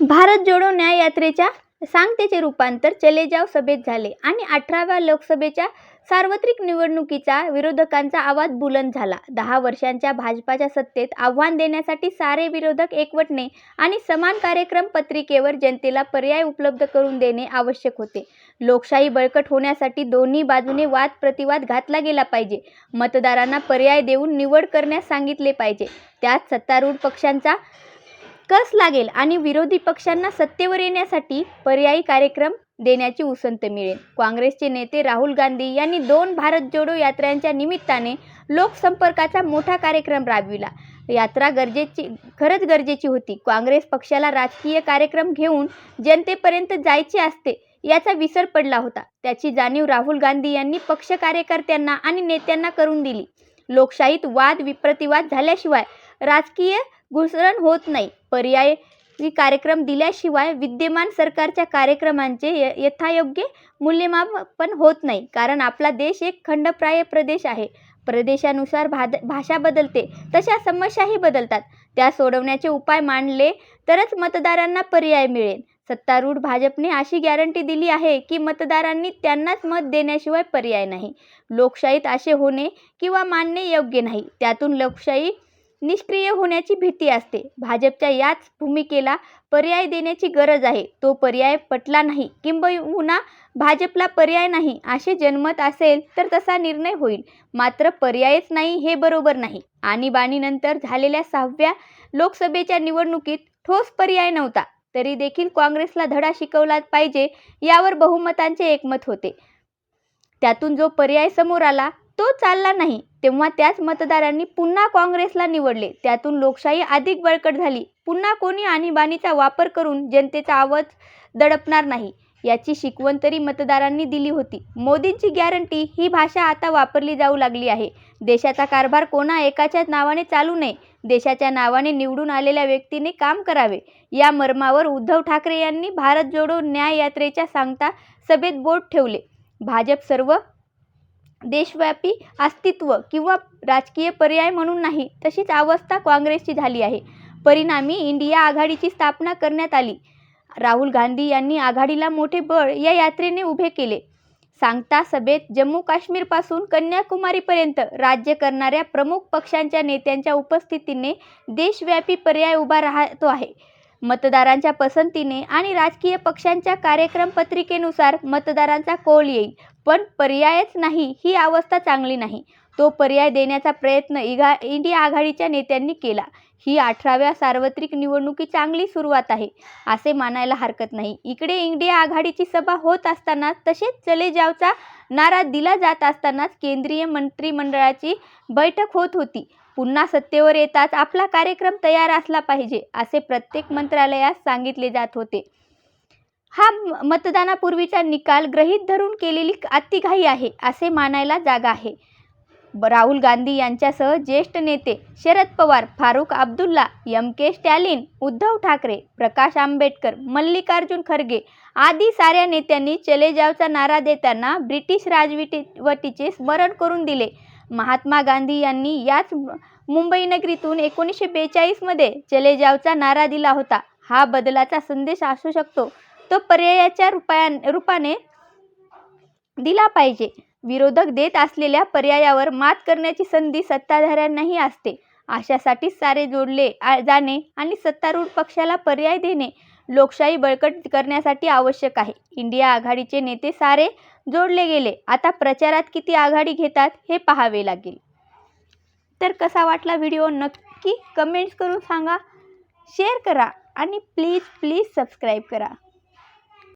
भारत जोडो न्याय यात्रेच्या सांगतेचे रूपांतर चले जाव सभेत झाले आणि अठराव्या लोकसभेच्या सार्वत्रिक निवडणुकीचा विरोधकांचा आवाज बुलंद झाला. दहा वर्षांच्या भाजपाच्या सत्तेत आव्हान देण्यासाठी सारे विरोधक एकवटणे आणि समान कार्यक्रम पत्रिकेवर जनतेला पर्याय उपलब्ध करून देणे आवश्यक होते. लोकशाही बळकट होण्यासाठी दोन्ही बाजूने वाद प्रतिवाद घातला गेला पाहिजे. मतदारांना पर्याय देऊन निवड करण्यास सांगितले पाहिजे. त्यात सत्तारूढ पक्षांचा कस लागेल आणि विरोधी पक्षांना सत्तेवर येण्यासाठी पर्यायी कार्यक्रम देण्याची उसंत मिळेल. काँग्रेसचे नेते राहुल गांधी यांनी दोन भारत जोडो यात्रांच्या निमित्ताने लोकसंपर्काचा मोठा कार्यक्रम राबविला. यात्रा गरजेची खरंच गरजेची होती. काँग्रेस पक्षाला राजकीय कार्यक्रम घेऊन जनतेपर्यंत जायचे असते याचा विसर पडला होता. त्याची जाणीव राहुल गांधी यांनी पक्ष कार्यकर्त्यांना आणि नेत्यांना करून दिली. लोकशाहीत वाद विप्रतिवाद झाल्याशिवाय राजकीय घुसळण होत नाही. पर्यायी कार्यक्रम दिल्याशिवाय विद्यमान सरकारच्या कार्यक्रमांचे य यथायोग्य मूल्यमापन होत नाही. कारण आपला देश एक खंडप्राय प्रदेश आहे. प्रदेशानुसार भाद भाषा बदलते तशा समस्याही बदलतात. त्या सोडवण्याचे उपाय मांडले तरच मतदारांना पर्याय मिळेल. सत्तारूढ भाजपने अशी गॅरंटी दिली आहे की मतदारांनी त्यांनाच मत देण्याशिवाय पर्याय नाही. लोकशाहीत असे होणे किंवा मानणे योग्य नाही. त्यातून लोकशाही निष्क्रिय होण्याची भीती असते. भाजपच्या याच भूमिकेला पर्याय देण्याची गरज आहे. तो पर्याय पटला नाही. किंबहुना भाजपला पर्याय नाही असे जनमत असेल तर तसा निर्णय होईल. मात्र पर्यायच नाही हे बरोबर नाही. आणीबाणीनंतर झालेल्या सहाव्या लोकसभेच्या निवडणुकीत ठोस पर्याय नव्हता. तरी देखील काँग्रेसला धडा शिकवला पाहिजे यावर बहुमतांचे एकमत होते. त्यातून जो पर्याय समोर आला तो चालला नाही. तेव्हा त्याच मतदारांनी पुन्हा काँग्रेसला निवडले. त्यातून लोकशाही अधिक बळकट झाली. पुन्हा कोणी आणीबाणीचा वापर करून जनतेचा आवाज दडपणार नाही याची शिकवण तरी मतदारांनी दिली होती. मोदींची गॅरंटी ही भाषा आता वापरली जाऊ लागली आहे. देशाचा कारभार कोणा एकाच्या नावाने चालू नये देशाच्या नावाने निवडून आलेल्या व्यक्तीने काम करावे. या मर्मावर उद्धव ठाकरे यांनी भारत जोडो न्याय यात्रेच्या सांगता सभेत बोट ठेवले. भाजप सर्व देशव्यापी अस्तित्व किंवा राजकीय पर्याय म्हणून नाही तशीच अवस्था काँग्रेसची झाली आहे. परिणामी इंडिया आघाडीची स्थापना करण्यात आली. राहुल गांधी यांनी आघाडीला मोठे बळ या यात्रेने उभे केले. सांगता सभेत जम्मू काश्मीरपासून कन्याकुमारीपर्यंत राज्य करणाऱ्या प्रमुख पक्षांच्या नेत्यांच्या उपस्थितीने देशव्यापी पर्याय उभा राहतो आहे. मतदारांच्या पसंतीने आणि राजकीय पक्षांच्या कार्यक्रम पत्रिकेनुसार मतदारांचा कौल येईल. पण पर्यायच नाही ही अवस्था चांगली नाही. तो पर्याय देण्याचा प्रयत्न इगा इंडिया आघाडीच्या नेत्यांनी केला. ही अठराव्या सार्वत्रिक निवडणुकी चांगली सुरुवात आहे असे मानायला हरकत नाही. इकडे इंडिया आघाडीची सभा होत असताना तसेच चले जावचा नारा दिला जात असतानाच केंद्रीय मंत्रिमंडळाची बैठक होत होती. पुन्हा सत्तेवर येताच आपला कार्यक्रम तयार असला पाहिजे असे प्रत्येक मंत्रालयास सांगितले जात होते. हा मतदानापूर्वीचा निकाल ग्रहीत धरून केलेली अतिघाई आहे असे मानायला जागा आहे. राहुल गांधी यांच्यासह ज्येष्ठ नेते शरद पवार फारुख अब्दुल्ला एम के स्टॅलिन उद्धव ठाकरे प्रकाश आंबेडकर मल्लिकार्जुन खरगे आदी साऱ्या नेत्यांनी चले जावचा नारा देताना ब्रिटिश राजवटीचे स्मरण करून दिले. महात्मा गांधी यांनी याच मुंबई नगरीतून एकोणीसशे बेचाळीसमध्ये चले जावचा नारा दिला होता. हा बदलाचा संदेश असू शकतो. तो पर्यायाच्या रुपया रूपाने दिला पाहिजे. विरोधक देत असलेल्या पर्यायावर मात करण्याची संधी सत्ताधाऱ्यांनाही असते. अशासाठी सारे जोडले जाणे आणि सत्तारूढ पक्षाला पर्याय देणे लोकशाही बळकट करण्यासाठी आवश्यक आहे. इंडिया आघाडीचे नेते सारे जोडले गेले. आता प्रचारात किती आघाडी घेतात हे पाहावे लागेल. तर कसा वाटला व्हिडिओ? नक्की कमेंट्स करून सांगा. शेअर करा आणि प्लीज प्लीज सबस्क्राईब करा.